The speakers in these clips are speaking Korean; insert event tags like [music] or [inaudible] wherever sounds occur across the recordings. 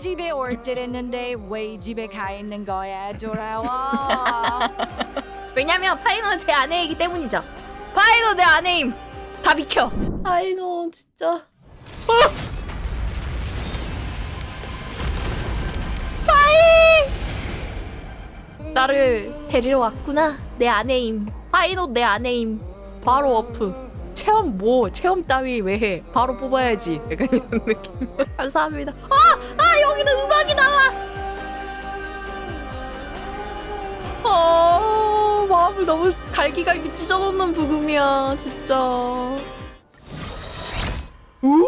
집에 올 듯했는데 왜 집에 가 있는 거야 돌아와 [laughs] 왜냐면 파이너는 제 아내이기 때문이죠. 파이너 내 아내임. 다 비켜. 파이너 진짜. 어! 파이! 나를 데리러 왔구나. 내 아내임. 파이너 내 아내임. 바로 어프. 체험 뭐 체험 따위 왜 해? 바로 뽑아야지. 약간 이런 느낌. 감사합니다. 아! 아 여기도 음악이 나와. 어, 마음을 너무 갈기갈기 찢어놓는 부금이야, 진짜. 우와!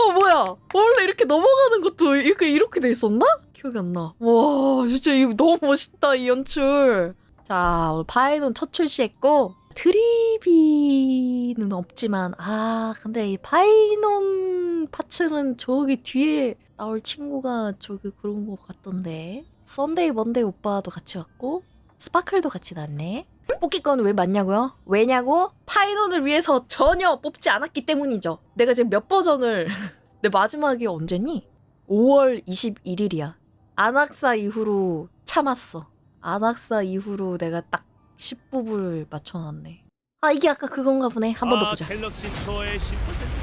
어, 뭐야? 원래 이렇게 넘어가는 것도 이렇게, 이렇게 돼 있었나? 기억이 안 나. 와, 진짜 이거 너무 멋있다, 이 연출. 자, 오늘 파이는 첫 출시했고, 드리비는 없지만, 아, 근데 이 파이논 파츠는 저기 뒤에 나올 친구가 저기 그런 거 같던데. 썬데이 먼데이 오빠도 같이 왔고, 스파클도 같이 났네. 뽑기 건은 왜 맞냐고요? 왜냐고? 파이논을 위해서 전혀 뽑지 않았기 때문이죠. 내가 지금 몇 버전을 [laughs] 내 마지막이 언제니? 5월 21일이야. 안악사 이후로 참았어. 안악사 이후로 내가 딱 10부부를 맞춰놨네. 아 이게 아까 그건가 보네. 한 번더 아, 보자. 갤럭시 스토어의 10% 음.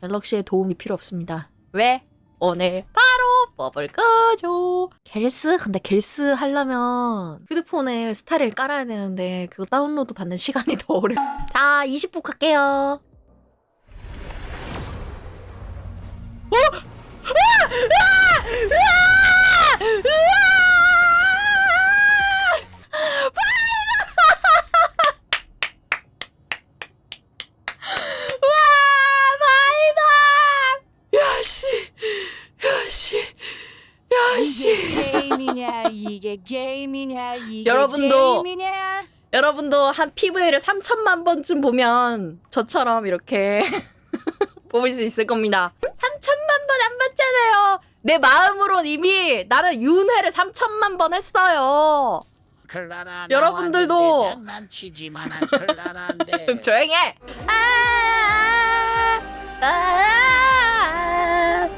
갤럭시의 도움이 필요 없습니다. 왜? 오늘 바로 뽑을 거죠. 갤스? 근데 갤스 하려면 휴대폰에 스타일을 깔아야 되는데 그거 다운로드 받는 시간이 더 오래. 자, 20부 갈게요. 어? 으아! 으아! 으아! 와 마이다 야씨 야씨 이게 야씨 게임 이게 게임이냐 이게 여러분도 게임이냐 여러분도 한 PV를 3천만 번쯤 보면 저처럼 이렇게 뽑을 수 있을 겁니다 3천만 번 안 봤잖아요 내 마음으론 이미 나는 윤회를 3천만 번 했어요 클라라 여러분들도- 나왔는데 장난치지만 클라라인데 조용히 해 아, 아,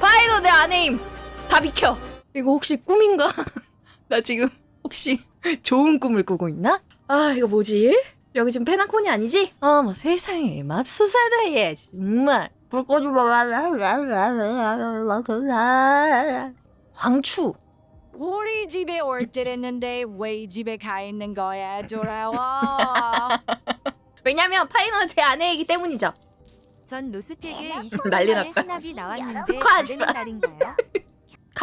파이너 내 아내임 다 비켜 이거 혹시 꿈인가? 나 지금 혹시 [laughs] 좋은 꿈을 꾸고 있나? 아 이거 뭐지? 여기 지금 페나콘이 아니지? 어머 세상에 맙소사다 얘 정말 불 꺼줘봐 광추 우리 집에 올 듯했는데 왜 집에 가 있는 거야 돌아와 [laughs] 왜냐면 파이너는 제 아내이기 때문이죠 전 노스텍에 난리 29일에 났다. 한납이 나왔는데 하지 안 되는 마. 날인가요?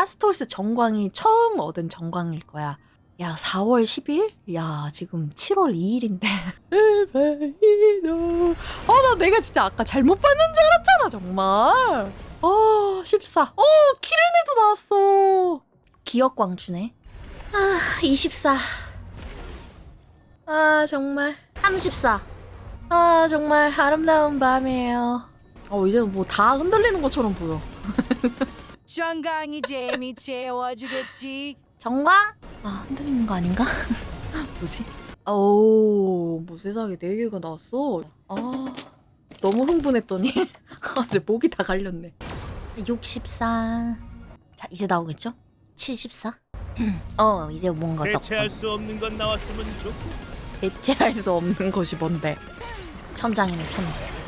카스토스 정광이 처음 얻은 정광일 거야. 야, 4월 10일? 야, 지금 7월 2일인데. [laughs] 에바이노. 어, 나 내가 진짜 아까 잘못 봤는 줄 알았잖아, 정말. 어, 14. 어, 키르네도 나왔어. 기억광주네. 아, 24. 아, 정말. 34. 아, 정말 아름다운 밤이에요. 어, 이제 뭐 다 흔들리는 것처럼 보여. [laughs] 정강이 재미 채워주겠지 정광? 아 흔들리는 거 아닌가? [laughs] 뭐지? 오, 뭐 세상에 네 개가 나왔어. 아, 너무 흥분했더니 아, [laughs] 이제 목이 다 갈렸네. 64. 자, 이제 나오겠죠? 74. [clears throat] 어, 이제 뭔가 딱 대체할 수 없는 건 나왔으면 좋고 대체할 수 없는 것이 뭔데? 천장이네, 천장.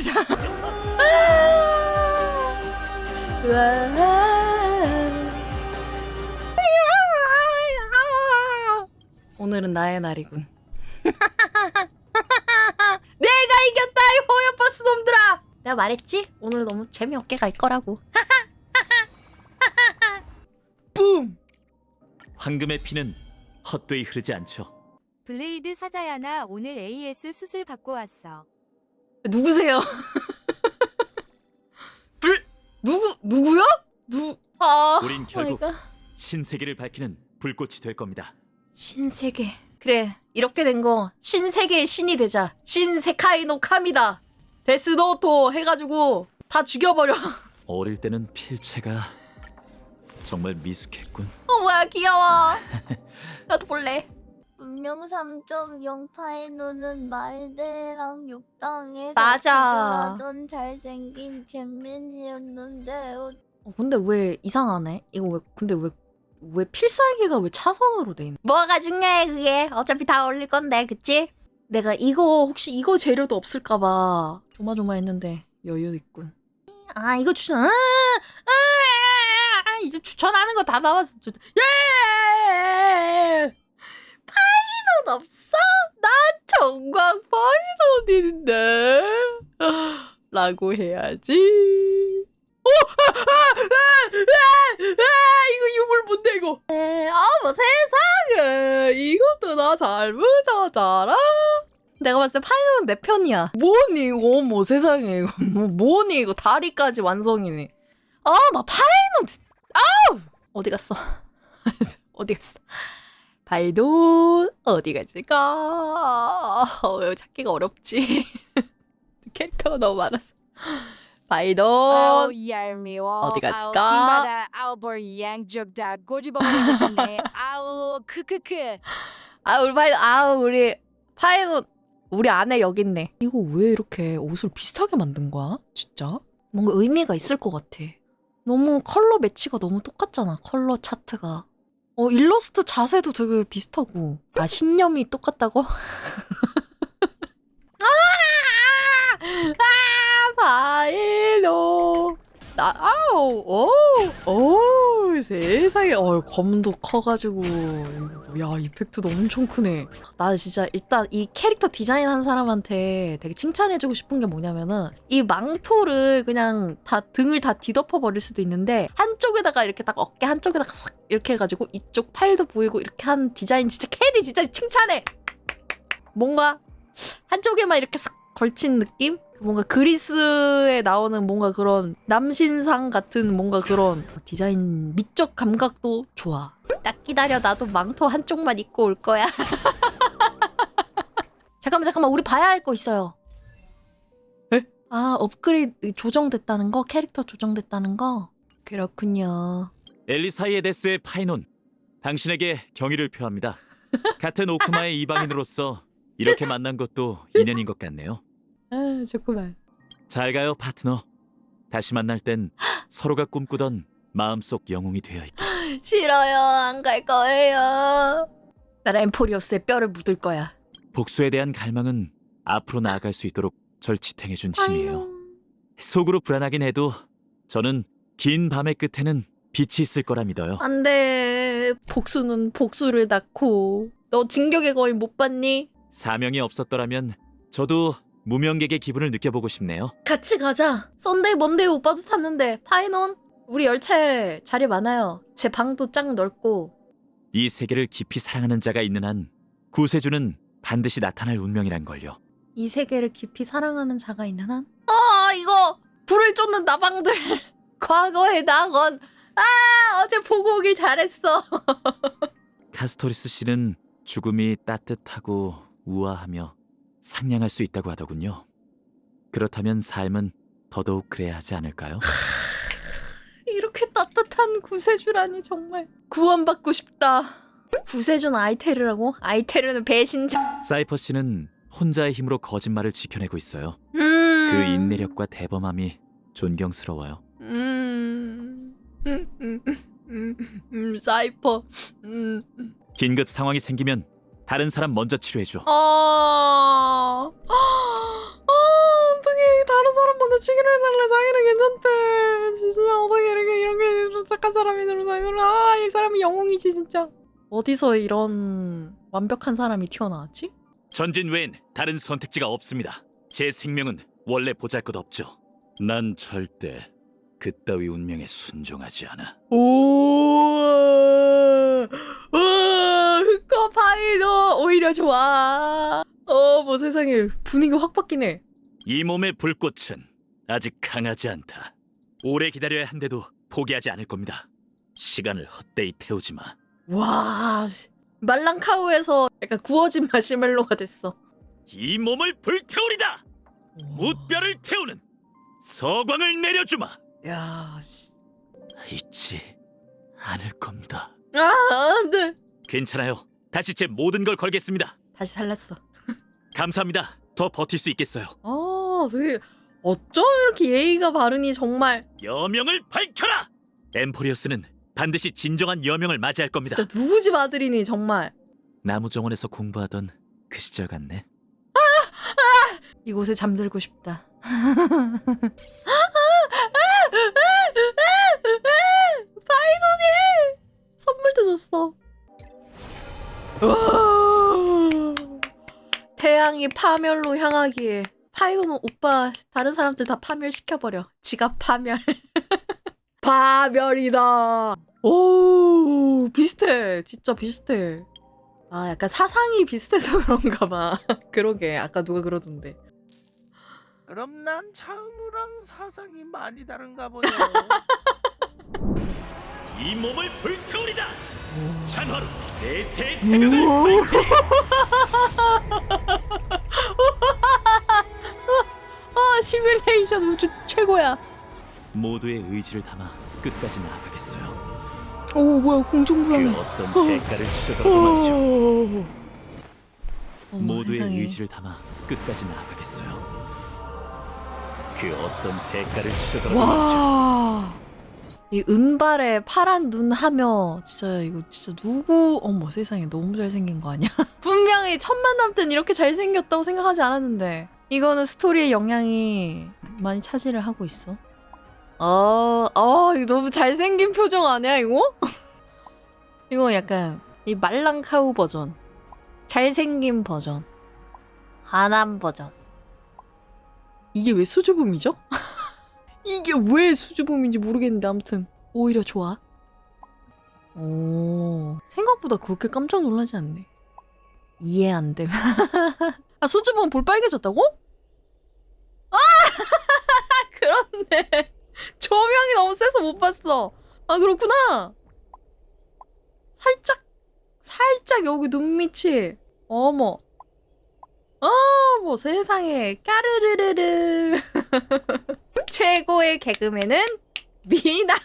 가자. 오늘은 나의 날이군. [laughs] 내가 이겼다 이 호요버스 놈들아. 내가 말했지? 오늘 너무 재미없게 갈 거라고. [laughs] 붐. 황금의 피는 헛되이 흐르지 않죠. 블레이드 사자야나 오늘 AS 수술 받고 왔어. 누구세요? [laughs] 불 누구 누구요? 누 아. 우린 결국. 신세계를 밝히는 불꽃이 될 겁니다. 신세계. 그래, 이렇게 된 거 신세계의 신이 되자. 신세카이노 카미다. 데스노토 해가지고 다 죽여버려. [laughs] 어릴 때는 필체가 정말 미숙했군. 어 뭐야 귀여워. [laughs] 나도 볼래. 분명 3.0파이노는 말대랑 육당에서 맞아. 하던 잘생긴 잼민이었는데 어, 어, 근데 왜 이상하네? 이거 왜 근데 왜 왜 필살기가 왜 차선으로 돼 있는? 뭐가 중요해 그게? 어차피 다 올릴 건데, 그치? 내가 이거 혹시 이거 재료도 없을까봐 조마조마했는데 여유 있군. 아 이거 추천. 아, 아, 아, 이제 추천하는 거 다 나왔어. 저- 예! 없어? 나 정광 파이돈인데. 라고 해야지. 오! 아, 아, 아, 아, 아, 이거 유물 뭔데 이거? 에, 어머 세상에 이것도 나 잘못하잖아. 내가 봤을 때 파이널은 내 편이야. 뭐니 이거 어머 세상에 이거 뭐, 뭐니 이거 다리까지 완성이네. 어머 파이널 진짜 아우 어디 갔어? [laughs] 어디 갔어? 발도 어디 갔을까? 어, 찾기가 어렵지. [laughs] 캐릭터가 너무 아우 얄미워. 어디 아우 갔을까? 아우 꼬집어버리고 싶네. 아우 크크크. 아 우리 파이아 우리 파이너 우리 안에 여기 있네. 이거 왜 이렇게 옷을 비슷하게 만든 거야? 진짜? 뭔가 의미가 있을 것 같아. 너무 컬러 매치가 너무 똑같잖아. 컬러 차트가. 어 일러스트 자세도 되게 비슷하고. 아 신념이 똑같다고? [laughs] 아! 아 파이너. 나 아우 오오 세상에. 어 검도 커가지고. 야 이펙트도 엄청 크네. 나 진짜 일단 이 캐릭터 디자인 한 사람한테 되게 칭찬해주고 싶은 게 뭐냐면은 이 망토를 그냥 다 등을 다 뒤덮어 버릴 수도 있는데 한쪽에다가 이렇게 딱 어깨 한쪽에다가 싹 이렇게 해가지고 이쪽 팔도 보이고 이렇게 한 디자인 진짜 캐디 진짜 칭찬해. 뭔가 한쪽에만 이렇게 싹 걸친 느낌? 뭔가 그리스에 나오는 뭔가 그런 남신상 같은 뭔가 그런 디자인 미적 감각도 좋아. 딱 기다려 나도 망토 한쪽만 입고 올 거야. [laughs] 잠깐만 잠깐만 우리 봐야 할 거 있어요. 에? 아 업그레이드 조정됐다는 거 캐릭터 조정됐다는 거 그렇군요. 엘리사이에데스의 파이논, 당신에게 경의를 표합니다. 같은 오크마의 이방인으로서 이렇게 만난 것도 인연인 것 같네요. 아 좋구만. 잘 가요, 파트너. 다시 만날 땐 [gasps] 서로가 꿈꾸던 마음속 영웅이 되어 있게. [gasps] 싫어요 안 갈 거예요. 나 엠포리어스의 뼈를 묻을 거야. 복수에 대한 갈망은 앞으로 나아갈 수 있도록 절 지탱해준 힘이에요. 속으로 불안하긴 해도 저는 긴 밤의 끝에는 빛이 있을 거라 믿어요. 안 돼. 복수는 복수를 낳고. 너 진격의 거인 못 봤니? 사명이 없었더라면 저도 무명객의 기분을 느껴보고 싶네요. 같이 가자. 썬데이 먼데이 오빠도 탔는데 파이논 우리 열차에 자리 많아요. 제 방도 짱 넓고. 이 세계를 깊이 사랑하는 자가 있는 한 구세주는 반드시 나타날 운명이란 걸요. 이 세계를 깊이 사랑하는 자가 있는 한. 아 이거 불을 쫓는 나방들. [laughs] 과거의 낙원. 아 어제 보고 오길 잘했어. [laughs] 카스토리스 씨는 죽음이 따뜻하고 우아하며 상냥할 수 있다고 하더군요. 그렇다면 삶은 더더욱 그래야 하지 않을까요? 이렇게 따뜻한 구세주라니 정말 구원받고 싶다. 구세주는 아이테르라고? 아이테르는 배신자. 사이퍼 씨는 혼자의 힘으로 거짓말을 지켜내고 있어요. 음. 그 인내력과 대범함이 존경스러워요. 음. 음, 음, 음, 음, 사이퍼. 음. 긴급 상황이 생기면 다른 사람 먼저 치료해줘. 아. [gasps] 아, 어떻게 다른 사람 먼저 치기로 해달래. 자기는 괜찮대. 진짜 어떻게 이렇게 이렇게 착한 사람이 들어가. 아, 이 사람이 영웅이지 진짜. 어디서 이런 완벽한 사람이 튀어나왔지? 전진 외엔 다른 선택지가 없습니다. 제 생명은 원래 보잘것없죠. 난 절대 그따위 운명에 순종하지 않아. 오, 오, 흑과 오히려 좋아. 어, 뭐 세상에 분위기 확 바뀌네. 이 몸의 불꽃은 아직 강하지 않다. 오래 기다려야 한데도 포기하지 않을 겁니다. 시간을 헛되이 태우지 마. 와, 말랑카우에서 약간 구워진 [laughs] 마시멜로가 됐어. 이 몸을 불태우리다. 무뼈를 태우는 서광을 내려주마. 야, 씨. 잊지 않을 겁니다. 아, 안 돼. 괜찮아요. 다시 제 모든 걸 걸겠습니다. 다시 살렸어. 감사합니다. 더 버틸 수 있겠어요. 아, 되게 어쩜 이렇게 예의가 바르니 정말 여명을 밝혀라. 엠포리어스는 반드시 진정한 여명을 맞이할 겁니다. 진짜 누구 집 아들이니 정말. 나무 정원에서 공부하던 그 시절 같네. 이곳에 잠들고 싶다. [laughs] 파이너니 선물도 줬어. 우와. 태양이 파멸로 향하기에 파이너는 오빠 다른 사람들 다 파멸시켜버려. 지가 파멸. [laughs] 파멸이다. 오 비슷해. 진짜 비슷해. 아 약간 사상이 비슷해서 [laughs] 그런가 봐. 그러게 아까 누가 그러던데. 그럼 난 차은우랑 사상이 많이 다른가 보요. [laughs] 이 몸을 불태우리다. 새벽을 밝히리. [laughs] 아 시뮬레이션 우주 최고야. 모두의 의지를 담아 끝까지 나아가겠어요. 오 뭐야 공중부양해. 그 어떤 대가를 치르더라도 말이죠. 오. 어머, 모두의 세상에. 의지를 담아 끝까지 나아가겠어요. 그 어떤 대가를 치르더라도 말이죠. 와. 이 은발에 파란 눈 하며 진짜 이거 진짜 누구 어머 세상에 너무 잘생긴 거 아니야? [laughs] 분명히 첫 만남 땐 이렇게 잘생겼다고 생각하지 않았는데 이거는 스토리의 영향이 많이 차지를 하고 있어. 어, 어, 이거 너무 잘생긴 표정 아니야 이거? [laughs] 이거 약간 이 말랑 카우 버전, 잘생긴 버전, 하남 버전. 이게 왜 수줍음이죠? [laughs] 이게 왜 수줍음인지 모르겠는데 아무튼 오히려 좋아. 오 생각보다 그렇게 깜짝 놀라지 않네. 이해 안 됨. [laughs] 아 수줍음 볼 빨개졌다고? 아 [laughs] 그렇네. 조명이 너무 세서 못 봤어. 아 그렇구나. 살짝 살짝 여기 눈 밑이 어머. 어머 세상에 까르르르르. [laughs] 최고의 개그맨은 미남.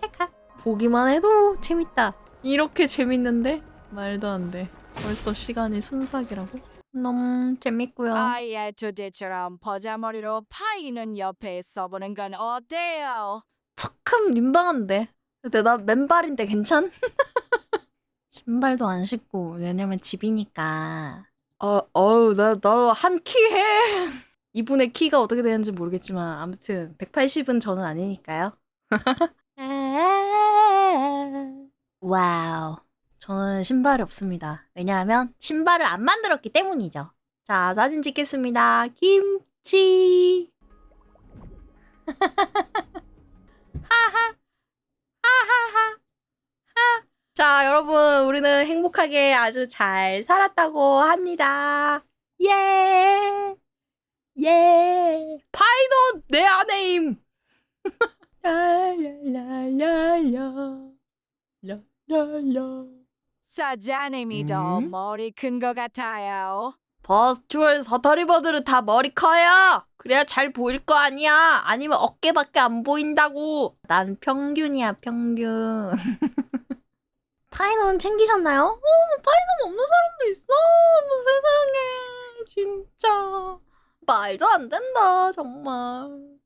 찰칵. [laughs] 보기만 해도 재밌다. 이렇게 재밌는데 말도 안 돼. 벌써 시간이 순삭이라고? 너무 재밌고요. 아예 두디처럼 버자머리로 파이는 옆에 써보는 건 어때요? 조금 민망한데. 근데 나 맨발인데 괜찮? [laughs] 신발도 안 신고 왜냐면 집이니까. 어, 어우 나 나 한 키 해. 이분의 키가 어떻게 되는지 모르겠지만 아무튼 180은 저는 아니니까요. [laughs] 와우. 저는 신발이 없습니다. 왜냐하면 신발을 안 만들었기 때문이죠. 자, 사진 찍겠습니다. 김치. [laughs] 하하. 하하하. 하. 자, 여러분, 우리는 행복하게 아주 잘 살았다고 합니다. 예. 예. 파이도 내 아내임. [laughs] 랄랄랄랄라. 랄랄라. 사장님이 더 음? 머리 큰것 같아요. 버스추얼 사다리바들은 다 머리 커요. 그래야 잘 보일 거 아니야. 아니면 어깨밖에 안 보인다고. 난 평균이야, 평균. [laughs] 파이논 챙기셨나요? 어, 파이논 없는 사람도 있어. 세상에. 진짜. 말도 안 된다, 정말.